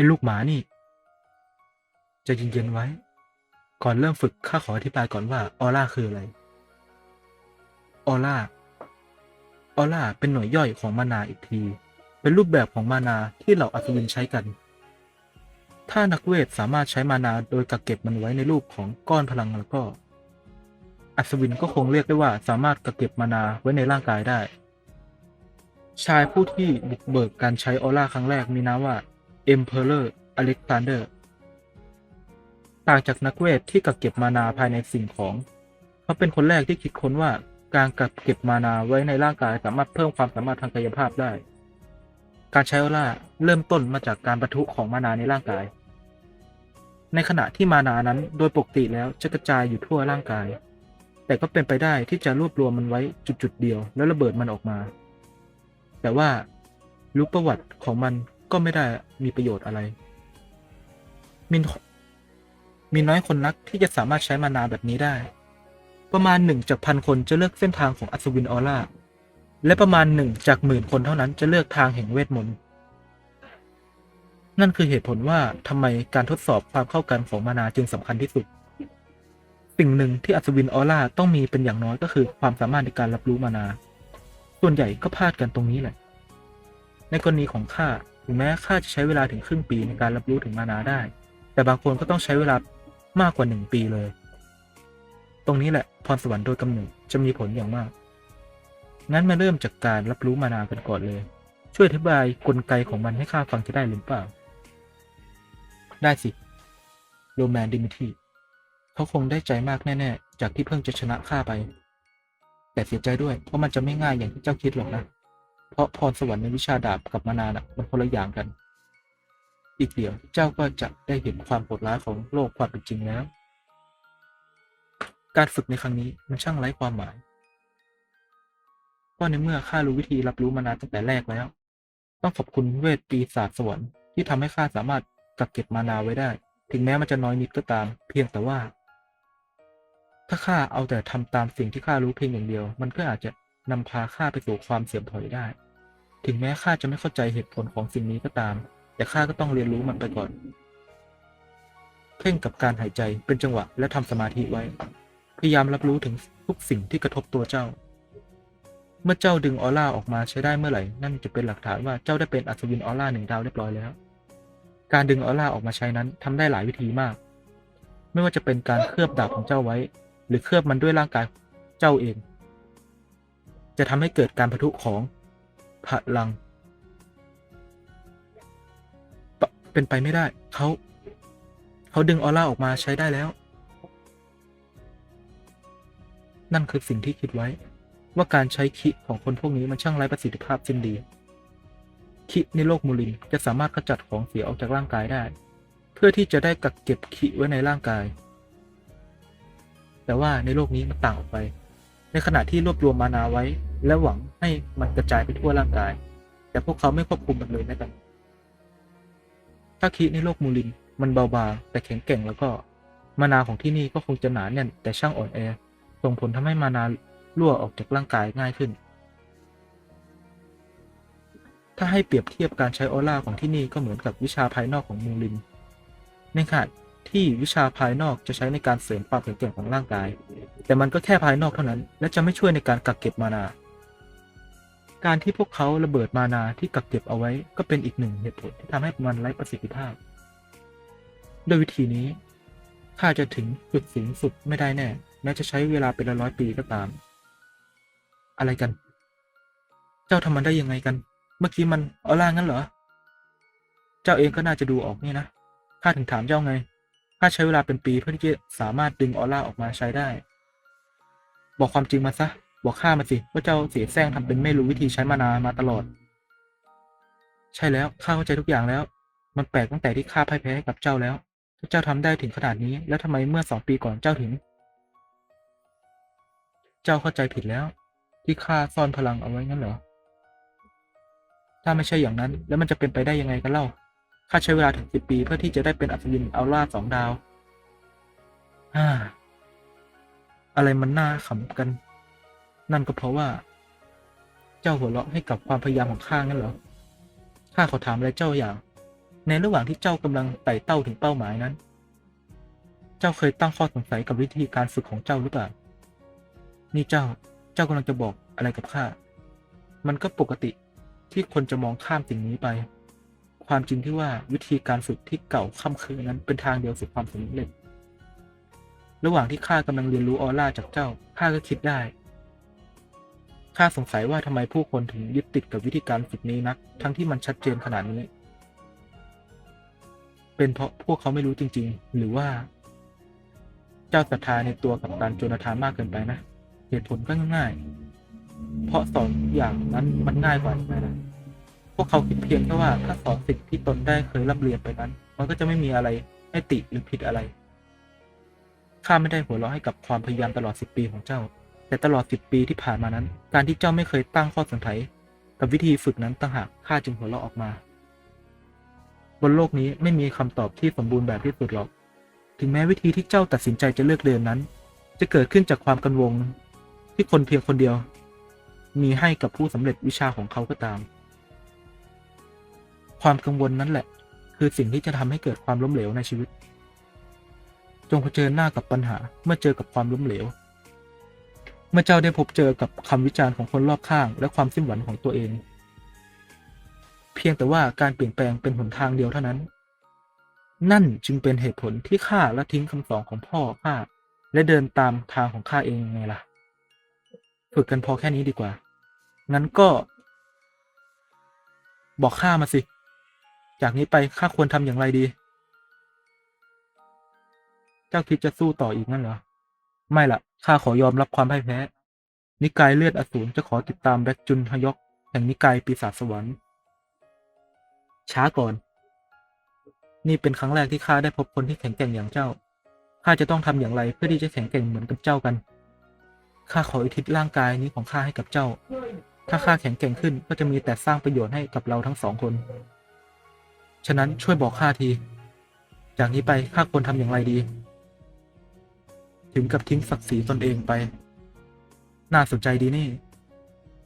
อ้ลูกหมานี่ จะเย็นๆไว้ ก่อนเริ่มฝึกข้าขออธิบายก่อนว่าออร่าคืออะไร ออร่า ออร่าเป็นหน่วยย่อยของมานาอีกที เป็นรูปแบบของมานาที่เหล่าอัศวินใช้กัน ถ้านักเวทสามารถใช้มานาโดยกักเก็บมันไว้ในรูปของก้อนพลังแล้วก็ อัศวินก็คงเรียกได้ว่าสามารถกักเก็บมานาไว้ในร่างกายได้ชายผู้ที่บุกเบิกการใช้ออร่าครั้งแรกมีนามว่า Emperor Alexander ต่างจากนักเวทที่กักเก็บมานาภายในสิ่งของ เขาเป็นคนแรกที่คิดค้นว่าการกักเก็บมานาไว้ในร่างกายสามารถเพิ่มความสามารถทางกายภาพได้ การใช้ออร่าเริ่มต้นมาจากการปะทุของมานาในร่างกาย ในขณะที่มานานั้นโดยปกติแล้วจะกระจายอยู่ทั่วร่างกาย แต่ก็เป็นไปได้ที่จะรวบรวมมันไว้จุดๆเดียว แล้วระเบิดมันออกมา แต่ว่ารู้ประวัติของมัน ก็ไม่ได้มีประโยชน์อะไร มินมีน้อยคนนักที่จะสามารถใช้มานาแบบนี้ได้ ประมาณหนึ่งจากพันคนจะเลือกเส้นทางของอัศวินออร่า และประมาณหนึ่งจากหมื่นคนเท่านั้นจะเลือกทางแห่งเวทมนต์ นั่นคือเหตุผลว่าทำไมการทดสอบความเข้ากันของมานาจึงสำคัญที่สุด สิ่งหนึ่งที่อัศวินออร่าต้องมีเป็นอย่างน้อยก็คือ ความสามารถในการรับรู้มานา ส่วนใหญ่ก็พลาดกันตรงนี้แหละ ในกรณีของข้า ถึงแม้ข้าจะใช้เวลาถึงครึ่งปีในการรับรู้ถึงมานาได้ แต่บางคนก็ต้องใช้เวลามากกว่าหนึ่งปีเลย ตรงนี้แหละพรสวรรค์โดยกำเนิดจะมีผลอย่างมาก งั้นมาเริ่มจากการรับรู้มานากันก่อนเลย ช่วยอธิบายกลไกของมันให้ข้าฟังจะได้หรือเปล่า ได้สิโรแมนดิมิทีเขาคงได้ใจมากแน่ๆ จากที่เพิ่งจะชนะข้าไป แต่เสียใจด้วยเพราะมันจะไม่ง่ายอย่างที่เจ้าคิดหรอกนะ ราะพรสวรรค์ในวิชาดาบกับมานาน่ะมันคนละอย่างกัน อีกเดียวเจ้าก็จะได้เห็นความโหดร้ายของโลกความเป็นจริงแล้ว การฝึกในครั้งนี้มันช่างไร้ความหมายก็ในเมื่อข้ารู้วิธีรับรู้มานาตั้งแต่แรกแล้ว ต้องขอบคุณเวทปีศาจสวรรค์ที่ทำให้ข้าสามารถกักเก็บมานาไว้ได้ ถึงแม้มันจะน้อยนิดก็ตาม เพียงแต่ว่า ถ้าข้าเอาแต่ทำตามสิ่งที่ข้ารู้เพียงอย่างเดียว มันก็อาจจะนำพาข้าไปสู่ความเสื่อมถอยได้ ถึงแม้ข้าจะไม่เข้าใจเหตุผลของสิ่งนี้ก็ตาม แต่ข้าก็ต้องเรียนรู้มันไปก่อน เพ่งกับการหายใจเป็นจังหวะและทำสมาธิไว้ พยายามรับรู้ถึงทุกสิ่งที่กระทบตัวเจ้า เมื่อเจ้าดึงออร่าออกมาใช้ได้เมื่อไหร่ นั่นจะเป็นหลักฐานว่าเจ้าได้เป็นอัศวินออร่าหนึ่งดาวเรียบร้อยแล้ว การดึงออร่าออกมาใช้นั้นทำได้หลายวิธีมาก ไม่ว่าจะเป็นการเคลือบดาบของเจ้าไว้ หรือเคลือบมันด้วยร่างกายเจ้าเอง จะทำให้เกิดการปะทุของ พลัง เป็นไปไม่ได้ เขา เขาดึงออร่าออกมาใช้ได้แล้ว นั่นคือสิ่งที่คิดไว้ ว่าการใช้คิของคนพวกนี้มันช่างไร้ประสิทธิภาพสิ้นดี คิในโลกมูลินจะสามารถขจัดของเสียออกจากร่างกายได้ เพื่อที่จะได้กักเก็บคิไว้ในร่างกาย แต่ว่าในโลกนี้มันต่างออกไป ในขณะที่รวบรวมมานาไว้ และหวังให้มันกระจายไปทั่วร่างกาย แต่พวกเขาไม่ควบคุมมันเลยแม้แต่ถ้าคิในโลกมูลินมันเบาบางแต่แข็งแกร่งแล้วก็มานาของที่นี่ก็คงจะหนาแน่นแต่ช่างอ่อนแอส่งผลทำให้มานารั่วออกจากร่างกายง่ายขึ้น ถ้าให้เปรียบเทียบการใช้ออร่าของที่นี่ก็เหมือนกับวิชาภายนอกของมูลินในขณะ ที่วิชาภายนอกจะใช้ในการเสริมความแข็งแกร่งของร่างกาย แต่มันก็แค่ภายนอกเท่านั้น และจะไม่ช่วยในการกักเก็บมานา การที่พวกเขาระเบิดมานาที่กักเก็บเอาไว้ก็เป็นอีกหนึ่งเหตุผลที่ทำให้มันไร้ประสิทธิภาพด้วยวิธีนี้ข้าจะถึงจุดสูงสุดไม่ได้แน่แม้จะใช้เวลาเป็นร้อยปีก็ตาม อะไรกัน เจ้าทำมันได้ยังไงกัน เมื่อกี้มันออร่างั้นเหรอ เจ้าเองก็น่าจะดูออกนี่นะข้าถึงถามเจ้าไง ข้าใช้เวลาเป็นปีเพื่อที่จะสามารถดึงออร่าออกมาใช้ได้ บอกความจริงมาซะ บอกข้ามาสิว่าเจ้าเสียแซงทำเป็นไม่รู้วิธีใช้มานามาตลอด ใช่แล้วข้าเข้าใจทุกอย่างแล้ว มันแปลกตั้งแต่ที่ข้าพ่ายแพ้ให้กับเจ้าแล้วถ้าเจ้าทำได้ถึงขนาดนี้ แล้วทำไมเมื่อสองปีก่อนเจ้าถึง เจ้าเข้าใจผิดแล้ว ที่ข้าซ่อนพลังเอาไว้งั้นเหรอถ้าไม่ใช่อย่างนั้น แล้วมันจะเป็นไปได้ยังไงกันเล่า ข้าใช้เวลาถึงสิบปีเพื่อที่จะได้เป็นอัศวินอัลล่าสองดาวฮ่าอะไรมันน่าขำกัน นั่นก็เพราะว่า เจ้าหัวเราะให้กับความพยายามของข้างั้นเหรอ ข้าขอถามอะไรเจ้าอย่าง ในในระหว่างที่เจ้ากำลังไต่เต้าถึงเป้าหมายนั้น เจ้าเคยตั้งข้อสงสัยกับวิธีการฝึกของเจ้าหรือเปล่า นี่เจ้า เจ้ากำลังจะบอกอะไรกับข้า มันก็ปกติที่คนจะมองข้ามสิ่งนี้ไป ความจริงที่ว่าวิธีการฝึกที่เก่าค่ำคืนนั้นเป็นทางเดียวสู่ความสำเร็จ ระหว่างที่ข้ากำลังเรียนรู้ออร่าจากเจ้าข้าก็คิดได้ข้าสงสัยว่าทำไมผู้คนถึงยึดติดกับวิธีการฝึกนี้นัก ทั้งที่มันชัดเจนขนาดนี้ เป็นเพราะพวกเขาไม่รู้จริง ๆ หรือว่า เจ้าศรัทธาในตัวกับตันโจนาธานมากเกินไปนะ เหตุผลก็ง่ายๆเพราะสอนอย่างนั้นมันง่ายกว่าใช่ไหมล่ะ วกเขาคิดเพียงแค่ว่าถ้าสอนสิ่งที่ตนได้เคยร่ำเรียนไปนั้น มันก็จะไม่มีอะไรให้ติหรือผิดอะไรข้าไม่ได้หัวเราะให้กับความพยายามตลอดสิบปีของเจ้า แต่ตลอดสิบปีที่ผ่านมานั้น การที่เจ้าไม่เคยตั้งข้อสงสัยกับวิธีฝึกนั้นต่างหากข้าจึงหัวเราะออกมา บนโลกนี้ไม่มีคำตอบที่สมบูรณ์แบบที่สุดหรอก ถึงแม้วิธีที่เจ้าตัดสินใจจะเลือกเดินนั้น จะเกิดขึ้นจากความกังวลที่คนเพียงคนเดียว มีให้กับผู้สำเร็จวิชาของเขาก็ตาม ความกังวลนั้นแหละ คือสิ่งที่จะทำให้เกิดความล้มเหลวในชีวิต จงเผชิญหน้ากับปัญหาเมื่อเจอกับความล้มเหลว เมื่อเจ้าได้พบเจอกับคำวิจารณ์ของคนรอบข้าง และความสิ้นหวังของตัวเอง เพียงแต่ว่าการเปลี่ยนแปลงเป็นหนทางเดียวเท่านั้น นั่นจึงเป็นเหตุผลที่ข้าละทิ้งคำสอนของพ่อข้าและเดินตามทางของข้าเองไงล่ะ ฝึกกันพอแค่นี้ดีกว่า งั้นก็ บอกข้ามาสิ จากนี้ไปข้าควรทำอย่างไรดี เจ้าคิดจะสู้ต่ออีกนั่นเหรอ ไม่ละข้าขอยอมรับความพ่ายแพ้ นิกายเลือดอสูรจะขอติดตามแบกจุนฮยอกแห่งนิกายปีศาจสวรรค์ ช้าก่อน นี่เป็นครั้งแรกที่ข้าได้พบคนที่แข็งแกร่งอย่างเจ้า ข้าจะต้องทำอย่างไรเพื่อที่จะแข็งแกร่งเหมือนกับเจ้ากัน ข้าขออุทิศร่างกายนี้ของข้าให้กับเจ้า ถ้าข้าแข็งแกร่งขึ้นก็จะมีแต่สร้างประโยชน์ให้กับเราทั้งสองคน ฉะนั้นช่วยบอกข้าที จากนี้ไปข้าควรทำอย่างไรดี ถึงกับทิ้งศักดิ์ศรีตนเองไป น่าสนใจดีนี่